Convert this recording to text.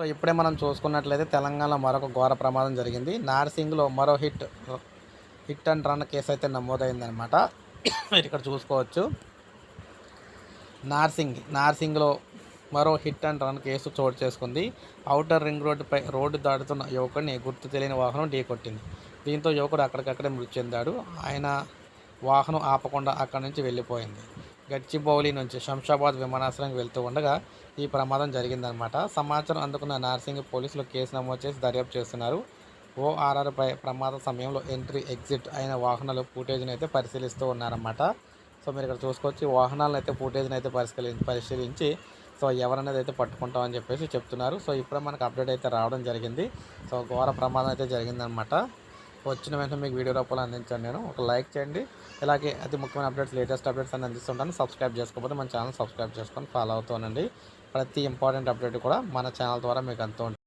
So ఇప్పుడే మనం చూసుకున్నట్లయితే తెలంగాణ మరొక ఘోర ప్రమాదం జరిగింది. నార్సింగ్లో మరో hit hit and run case అయితే నమోదైందనమాట మీరు ఇక్కడ చూసుకోవచ్చు. నార్సింగ్ నార్సింగ్లో మరో హిట్ అండ్ రన్ కేసు చోటు చేసుకుంది. ఔటర్ రింగ్ రోడ్డుపై రోడ్డు దాటుతున్న యువకుడిని గుర్తు తెలియని వాహనం ఢీకొట్టింది. దీంతో యువకుడు అక్కడికక్కడే మృతి చెందాడు. ఆయన వాహనం ఆపకుండా అక్కడి నుంచి వెళ్ళిపోయింది. గడ్చిబౌలి నుంచి శంషాబాద్ విమానాశ్రయం వెళ్తూ ఉండగా ఈ ప్రమాదం జరిగిందనమాట సమాచారం అందుకున్న నార్సింగ్ పోలీసులు కేసు నమోదు చేసి దర్యాప్తు చేస్తున్నారు. ఓఆర్ఆర్పై ప్రమాద సమయంలో ఎంట్రీ ఎగ్జిట్ అయిన వాహనాలు ఫుటేజ్ని అయితే పరిశీలిస్తూ ఉన్నారన్నమాట. సో మీరు ఇక్కడ చూసుకోవచ్చు వాహనాలను అయితే ఫుటేజ్ని అయితే పరిశీలి పరిశీలించి సో ఎవరనేది అయితే పట్టుకుంటామని చెప్పేసి చెప్తున్నారు. సో ఇప్పుడే మనకు అప్డేట్ అయితే రావడం జరిగింది. సో ఘోర ప్రమాదం అయితే జరిగిందనమాట వచ్చిన వెంటనే మీకు వీడియో రూపంలో అందించాను నేను. ఒక లైక్ చేయండి. ఇలాగే అతి ముఖ్యమైన అప్డేట్స్ లేటెస్ట్ అప్డేట్స్ అన్ని అందిస్తుంటాను. సబ్స్క్రైబ్ చేసుకోకపోతే మన ఛానల్ సబ్స్క్రైబ్ చేసుకొని ఫాలో అవుతానండి ప్రతి ఇంపార్టెంట్ అప్డేట్ కూడా మన ఛానల్ ద్వారా మీకు అంతా